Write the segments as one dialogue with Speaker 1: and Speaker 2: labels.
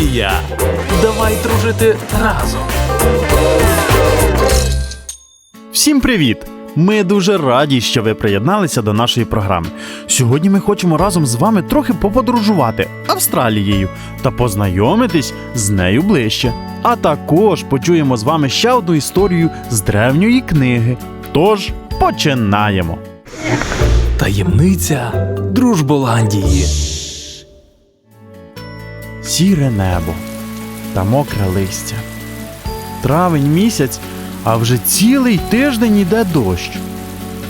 Speaker 1: Дружболандія. Давай дружити разом.
Speaker 2: Всім привіт! Ми дуже раді, що ви приєдналися до нашої програми. Сьогодні ми хочемо разом з вами трохи поподружувати Австралією та познайомитись з нею ближче. А також почуємо з вами ще одну історію з древньої книги. Тож починаємо.
Speaker 1: Таємниця Дружболандії.
Speaker 2: Сіре небо та мокре листя. Травень місяць, а вже цілий тиждень іде дощ.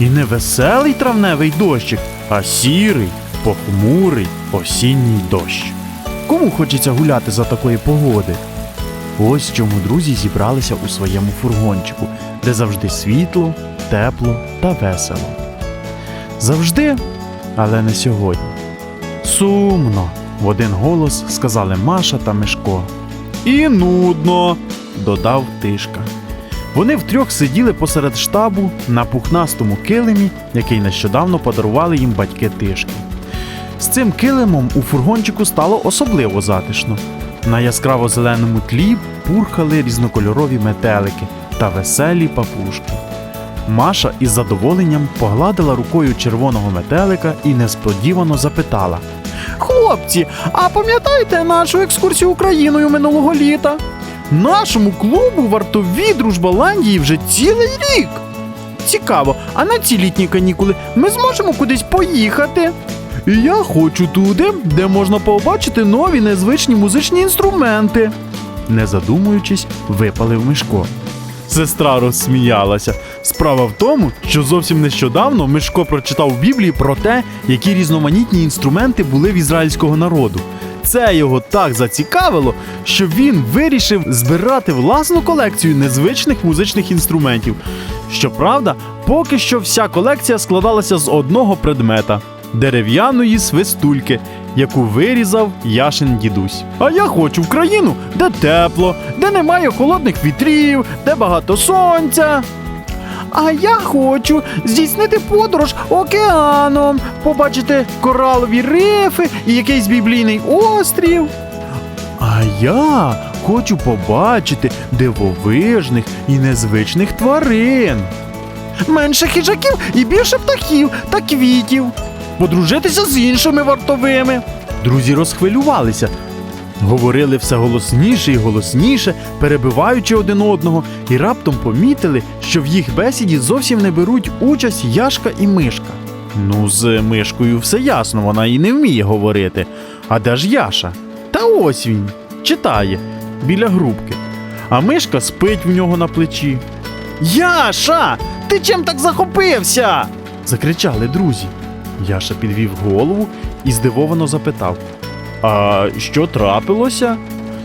Speaker 2: І не веселий травневий дощик, а сірий, похмурий осінній дощ. Кому хочеться гуляти за такої погоди? Ось чому друзі зібралися у своєму фургончику, де завжди світло, тепло та весело. Завжди, але не сьогодні. Сумно, в один голос сказали Маша та Мишко. І нудно, додав Тишка. Вони втрьох сиділи посеред штабу на пухнастому килимі, який нещодавно подарували їм батьки Тишки. З цим килимом у фургончику стало особливо затишно. На яскраво зеленому тлі пурхали різнокольорові метелики та веселі папушки. Маша із задоволенням погладила рукою червоного метелика і несподівано запитала: Хлопці, а пам'ятаєте нашу екскурсію Україною минулого літа? Нашому клубу вартові Дружбаландії вже цілий рік. Цікаво, а на ці літні канікули ми зможемо кудись поїхати? Я хочу туди, де можна побачити нові незвичні музичні інструменти. Не задумуючись, випалив Мишко. Сестра розсміялася. Справа в тому, що зовсім нещодавно Мишко прочитав в Біблії про те, які різноманітні інструменти були в ізраїльського народу. Це його так зацікавило, що він вирішив збирати власну колекцію незвичних музичних інструментів. Щоправда, поки що вся колекція складалася з одного предмета дерев'яної свистульки, яку вирізав Яшин дідусь. А я хочу в країну, де тепло, де немає холодних вітрів, де багато сонця. А я хочу здійснити подорож океаном, побачити коралові рифи і якийсь біблійний острів. А я хочу побачити дивовижних і незвичних тварин. Менше хижаків і більше птахів та квітів. Подружитися з іншими вартовими. Друзі розхвилювалися. Говорили все голосніше і голосніше, перебиваючи один одного, і раптом помітили, що в їх бесіді зовсім не беруть участь Яшка і Мишка. Ну, з Мишкою все ясно, вона і не вміє говорити. А де ж Яша? Та ось він читає біля грубки. А Мишка спить в нього на плечі. Яша! Ти чим так захопився? закричали друзі. Яша підвів голову і здивовано запитав: А що трапилося?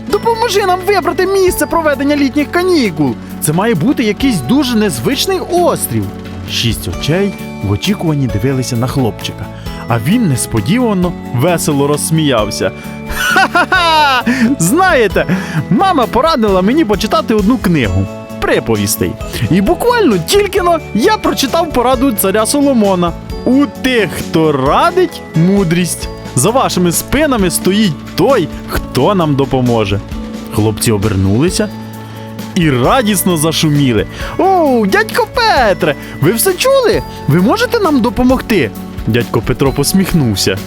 Speaker 2: Допоможи нам вибрати місце проведення літніх канікул. Це має бути якийсь дуже незвичний острів. Шість очей в очікуванні дивилися на хлопчика, а він несподівано весело розсміявся. Ха-ха-ха! Знаєте, мама порадила мені почитати одну книгу приповістей. І буквально тільки но я прочитав пораду царя Соломона. У тих, хто радить мудрість. За вашими спинами стоїть той, хто нам допоможе. Хлопці обернулися і радісно зашуміли. О, дядько Петре, ви все чули? Ви можете нам допомогти? Дядько Петро посміхнувся.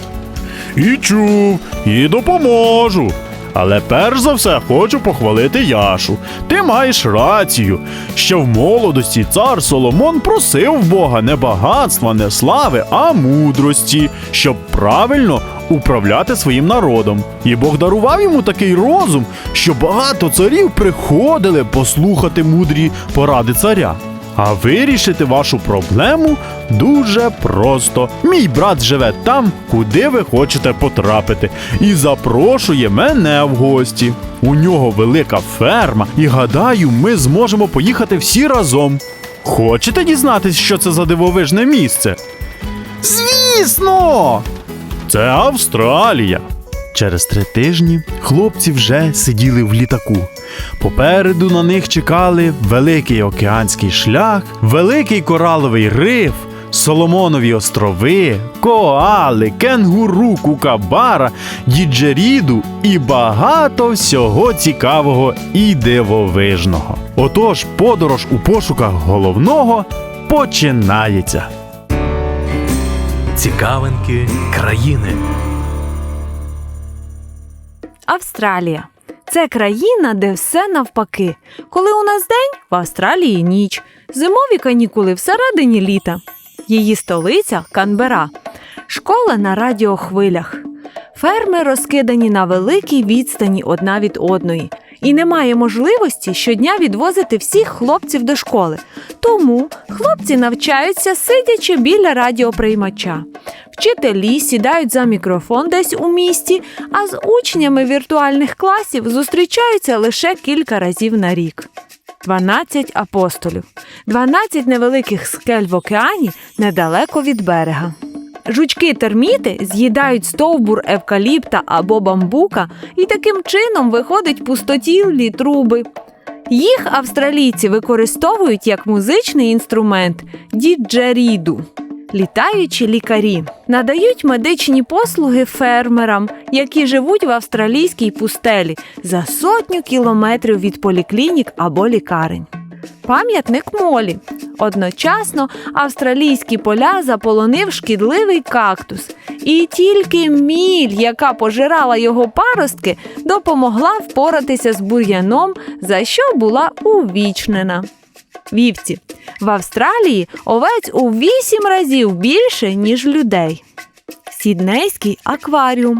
Speaker 2: І чув, і допоможу. Але перш за все хочу похвалити Яшу. Ти маєш рацію. Ще в молодості цар Соломон просив Бога не багатства, не слави, а мудрості, щоб правильно управляти своїм народом. І Бог дарував йому такий розум, що багато царів приходили послухати мудрі поради царя. А вирішити вашу проблему дуже просто. Мій брат живе там, куди ви хочете потрапити, і запрошує мене в гості. У нього велика ферма, і гадаю, ми зможемо поїхати всі разом. Хочете дізнатись, що це за дивовижне місце? Звісно! Це Австралія. Через три тижні хлопці вже сиділи в літаку. Попереду на них чекали великий океанський шлях, великий кораловий риф, Соломонові острови, коали, кенгуру, кукабара, діджеріду і багато всього цікавого і дивовижного. Отож, подорож у пошуках головного починається.
Speaker 1: Цікавинки країни.
Speaker 3: Австралія. Це країна, де все навпаки. Коли у нас день, в Австралії ніч, зимові канікули всередині літа. Її столиця Канбера. Школа на радіохвилях. Ферми розкидані на великій відстані одна від одної. І немає можливості щодня відвозити всіх хлопців до школи. Тому хлопці навчаються, сидячи біля радіоприймача. Вчителі сідають за мікрофон десь у місті, а з учнями віртуальних класів зустрічаються лише кілька разів на рік. 12 апостолів, 12 невеликих скель в океані недалеко від берега. Жучки-терміти з'їдають стовбур евкаліпта або бамбука і таким чином виходять пустотілі труби. Їх австралійці використовують як музичний інструмент діджеріду. Літаючі лікарі надають медичні послуги фермерам, які живуть в австралійській пустелі за сотню кілометрів від поліклінік або лікарень. Пам'ятник молі. Одночасно австралійські поля заполонив шкідливий кактус, і тільки міль, яка пожирала його паростки, допомогла впоратися з бур'яном, за що була увічнена. Вівці. В Австралії овець у вісім разів більше, ніж людей. Сіднейський акваріум.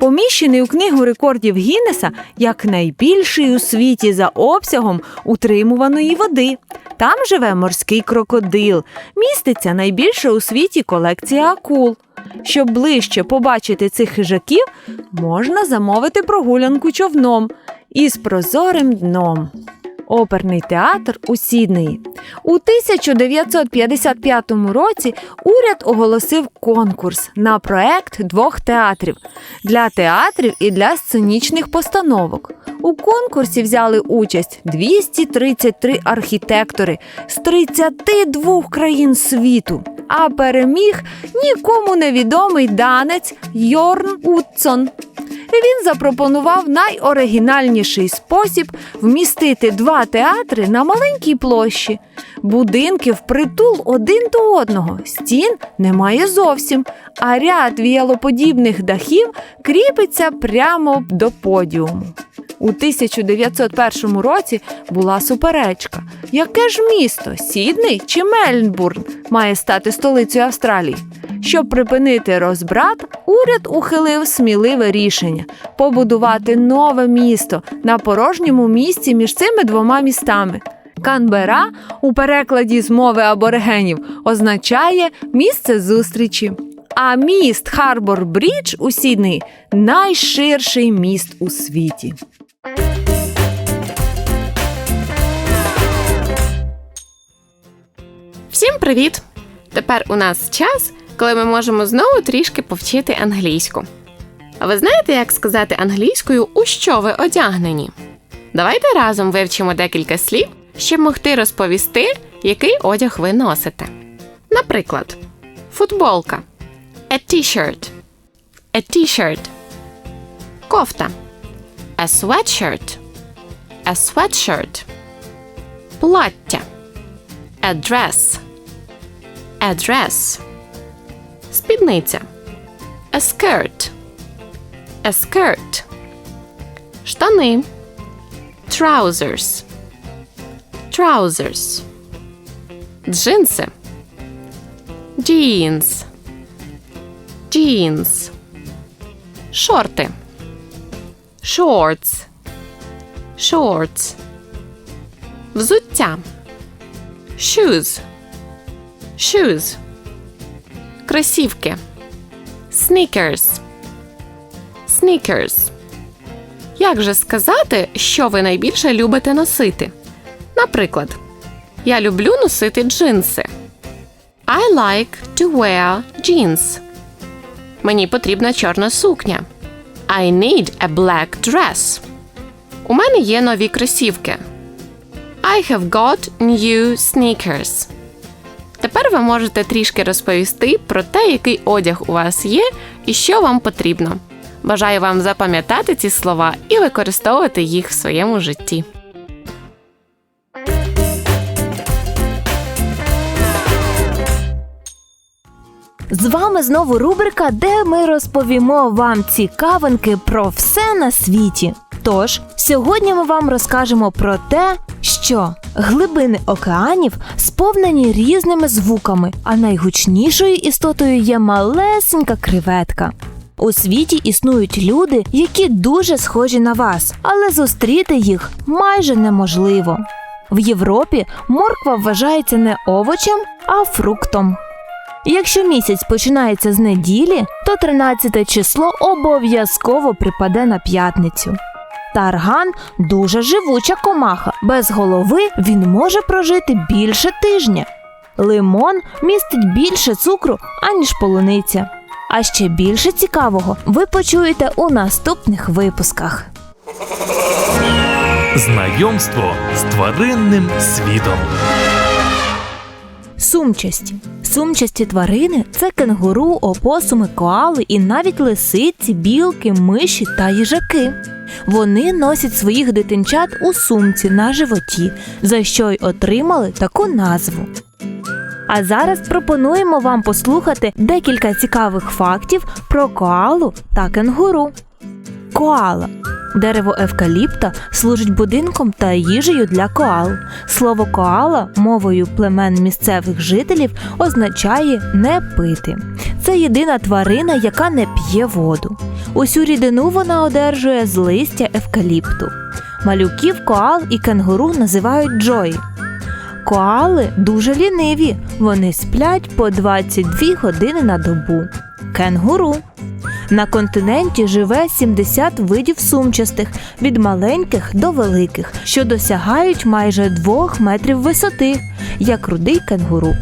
Speaker 3: Поміщений у книгу рекордів Гіннеса як найбільший у світі за обсягом утримуваної води. Там живе морський крокодил, міститься найбільша у світі колекція акул. Щоб ближче побачити цих хижаків, можна замовити прогулянку човном із прозорим дном. Оперний театр у Сіднеї. У 1955 році уряд оголосив конкурс на проект двох театрів для театрів і для сценічних постановок. У конкурсі взяли участь 233 архітектори з 32 країн світу. А переміг нікому невідомий данець Йорн Утсон. Він запропонував найоригінальніший спосіб вмістити два театри на маленькій площі. Будинки впритул один до одного, стін немає зовсім, а ряд віялоподібних дахів кріпиться прямо до подіуму. У 1901 році була суперечка. Яке ж місто Сідней чи Мельбурн має стати столицею Австралії? Щоб припинити розбрат, уряд ухилив сміливе рішення побудувати нове місто на порожньому місці між цими двома містами. Канбера у перекладі з мови аборигенів означає місце зустрічі. А міст Харбор Брідж у Сіднеї найширший міст у світі.
Speaker 4: Всім привіт! Тепер у нас час, коли ми можемо знову трішки повчити англійську. А ви знаєте, як сказати англійською, у що ви одягнені? Давайте разом вивчимо декілька слів, щоб могти розповісти, який одяг ви носите. Наприклад, футболка a t-shirt, a t-shirt, кофта a sweatshirt, a sweatshirt, плаття a dress, a dress, спідниця a skirt, a skirt, штани trousers, trousers, джинси jeans, jeans, шорти shorts, shorts, взуття shoes, shoes, кросівки sneakers, sneakers. Як же сказати, що ви найбільше любите носити? Наприклад, я люблю носити джинси. I like to wear jeans. Мені потрібна чорна сукня. I need a black dress. У мене є нові кросівки. I have got new sneakers. Тепер ви можете трішки розповісти про те, який одяг у вас є і що вам потрібно. Бажаю вам запам'ятати ці слова і використовувати їх в своєму житті.
Speaker 5: З вами знову рубрика, де ми розповімо вам цікавинки про все на світі. Тож, сьогодні ми вам розкажемо про те, що глибини океанів сповнені різними звуками, а найгучнішою істотою є малесенька креветка. У світі існують люди, які дуже схожі на вас, але зустріти їх майже неможливо. В Європі морква вважається не овочем, а фруктом. Якщо місяць починається з неділі, то 13 число обов'язково припаде на п'ятницю. Тарган дуже живуча комаха. Без голови він може прожити більше тижня. Лимон містить більше цукру, аніж полуниця. А ще більше цікавого ви почуєте у наступних випусках.
Speaker 1: Знайомство з тваринним світом.
Speaker 5: Сумчасті. Сумчасті тварини це кенгуру, опосуми, коали і навіть лисиці, білки, миші та їжаки. Вони носять своїх дитинчат у сумці на животі, за що й отримали таку назву. А зараз пропонуємо вам послухати декілька цікавих фактів про коалу та кенгуру. Коала. Дерево евкаліпта служить будинком та їжею для коал. Слово коала мовою племен місцевих жителів означає не пити. Це єдина тварина, яка не п'є воду. Усю рідину вона одержує з листя евкаліпту. Малюків коал і кенгуру називають джої. Коали дуже ліниві. Вони сплять по 22 години на добу. Кенгуру. На континенті живе 70 видів сумчастих від маленьких до великих, що досягають майже 2 метрів висоти, як рудий кенгуру.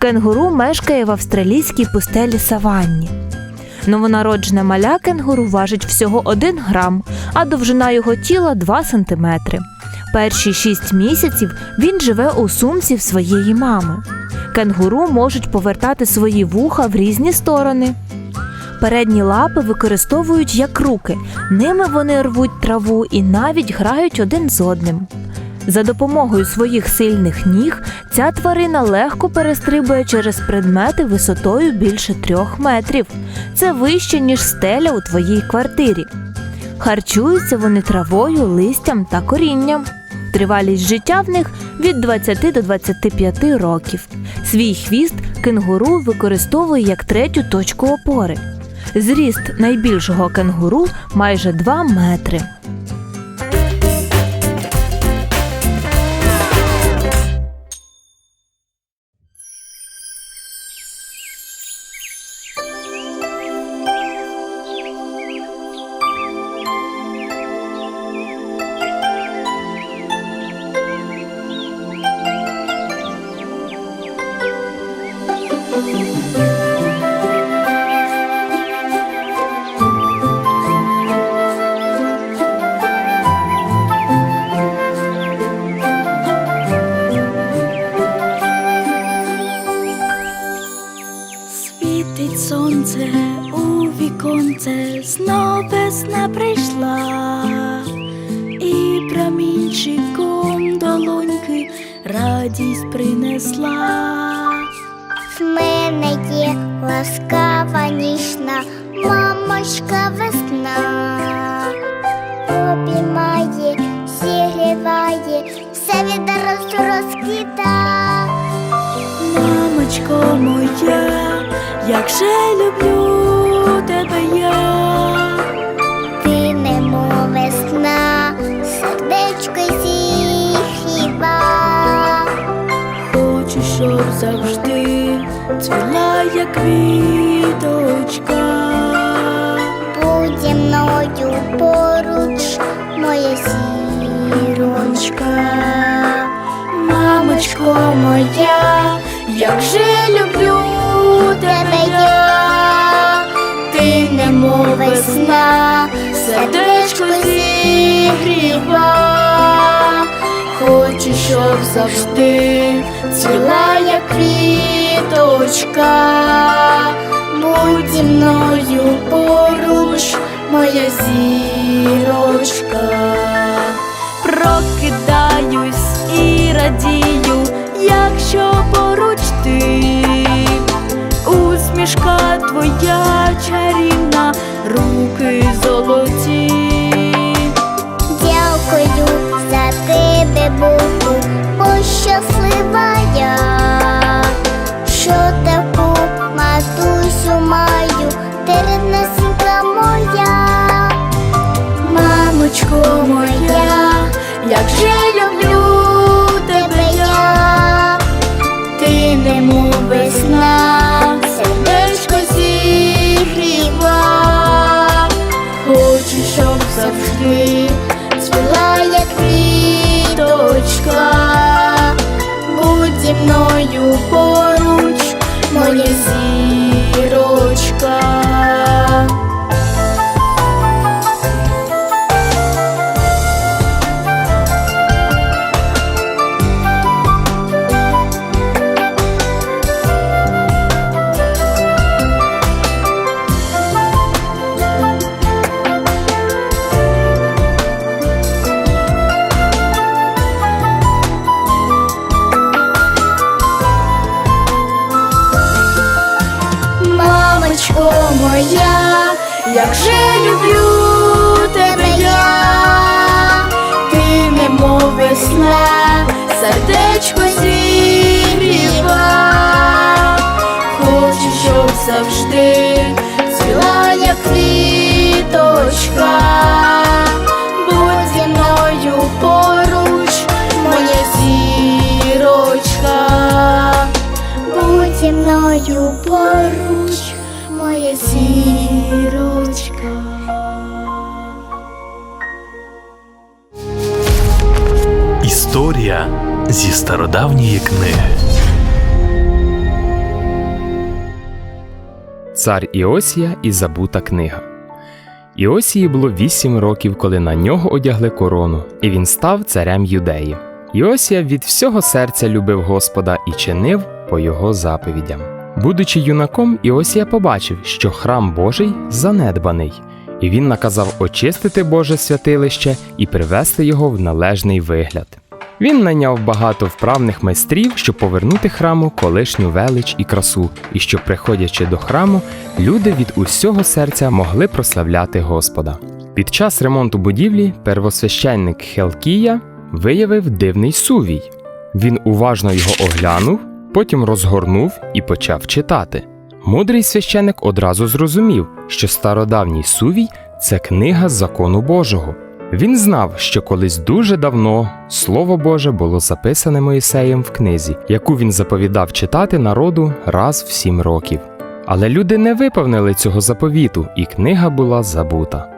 Speaker 5: Кенгуру мешкає в австралійській пустелі Саванні. Новонароджене маля кенгуру важить всього 1 грам, а довжина його тіла 2 сантиметри. Перші 6 місяців він живе у сумці своєї мами. Кенгуру можуть повертати свої вуха в різні сторони. Передні лапи використовують як руки, ними вони рвуть траву і навіть грають один з одним. За допомогою своїх сильних ніг ця тварина легко перестрибує через предмети висотою більше трьох метрів. Це вище, ніж стеля у твоїй квартирі. Харчуються вони травою, листям та корінням. Тривалість життя в них від 20 до 25 років. Свій хвіст кенгуру використовує як третю точку опори. Зріст найбільшого кенгуру майже 2 метри.
Speaker 6: Віконце, знов весна прийшла, і промінчиком долоньки радість принесла.
Speaker 7: В мене є ласкава ніжна мамочка весна, обіймає, зігріває, все від розквіта.
Speaker 6: Мамочко моя, як же люблю квіточка.
Speaker 7: Будь зі мною поруч, моя зіронька.
Speaker 6: Мамочко моя, як же люблю тебе я, ти немов весна, сердечко зігріва, хочу, щоб завжди ціла, як квіточка. Квіточка, будь зі мною поруч, моя зірочка. Прокидаюсь і радію, якщо поруч ти, усмішка твоя чарівна, руки золоті. Як же люблю тебе я, ти немов весна, сердечко зігріва, хочу, щоб завжди цвіла як квіточка, будь зі мною поруч, моя зірочка. Будь зі мною поруч, моя зірочка.
Speaker 1: Історія зі стародавньої книги.
Speaker 8: Цар Іосія і забута книга. Іосії було вісім років, коли на нього одягли корону, і він став царем юдеї. Іосія від всього серця любив Господа і чинив по його заповідям. Будучи юнаком, Іосія побачив, що храм Божий занедбаний, і він наказав очистити Боже святилище і привести його в належний вигляд. Він найняв багато вправних майстрів, щоб повернути храму колишню велич і красу, і щоб, приходячи до храму, люди від усього серця могли прославляти Господа. Під час ремонту будівлі первосвященник Хелкія виявив дивний сувій. Він уважно його оглянув, потім розгорнув і почав читати. Мудрий священик одразу зрозумів, що стародавній сувій це книга закону Божого. Він знав, що колись дуже давно Слово Боже було записане Моїсеєм в книзі, яку він заповідав читати народу раз в сім років. Але люди не виповнили цього заповіту, і книга була забута.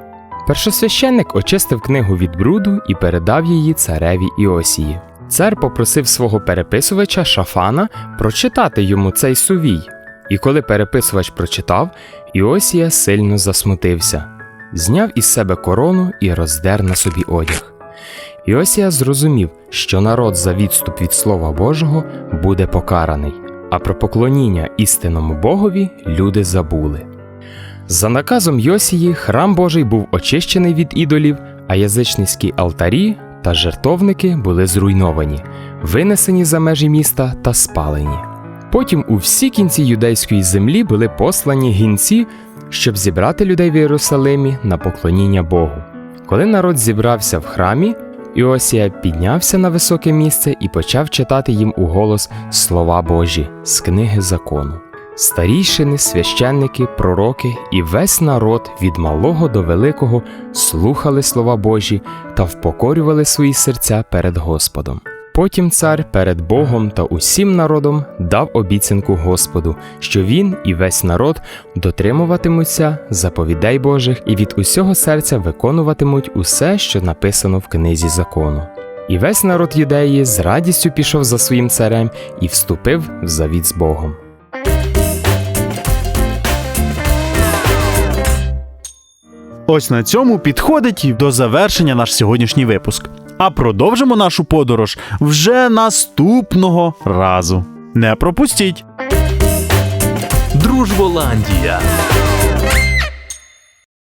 Speaker 8: Першосвященник очистив книгу від бруду і передав її цареві Іосії. Цар попросив свого переписувача Шафана прочитати йому цей сувій. І коли переписувач прочитав, Іосія сильно засмутився, зняв із себе корону і роздер на собі одяг. Іосія зрозумів, що народ за відступ від Слова Божого буде покараний, а про поклоніння істинному Богові люди забули. За наказом Йосії храм Божий був очищений від ідолів, а язичницькі алтарі та жертовники були зруйновані, винесені за межі міста та спалені. Потім у всі кінці юдейської землі були послані гінці, щоб зібрати людей в Єрусалимі на поклоніння Богу. Коли народ зібрався в храмі, Іосія піднявся на високе місце і почав читати їм у голос слова Божі з книги закону. Старійшини, священники, пророки і весь народ від малого до великого слухали слова Божі та впокорювали свої серця перед Господом. Потім цар перед Богом та усім народом дав обіцянку Господу, що він і весь народ дотримуватимуться заповідей Божих і від усього серця виконуватимуть усе, що написано в книзі закону. І весь народ юдеї з радістю пішов за своїм царем і вступив в завіт з Богом.
Speaker 2: Ось на цьому підходить до завершення наш сьогоднішній випуск. А продовжимо нашу подорож вже наступного разу. Не пропустіть!
Speaker 1: Дружболандія!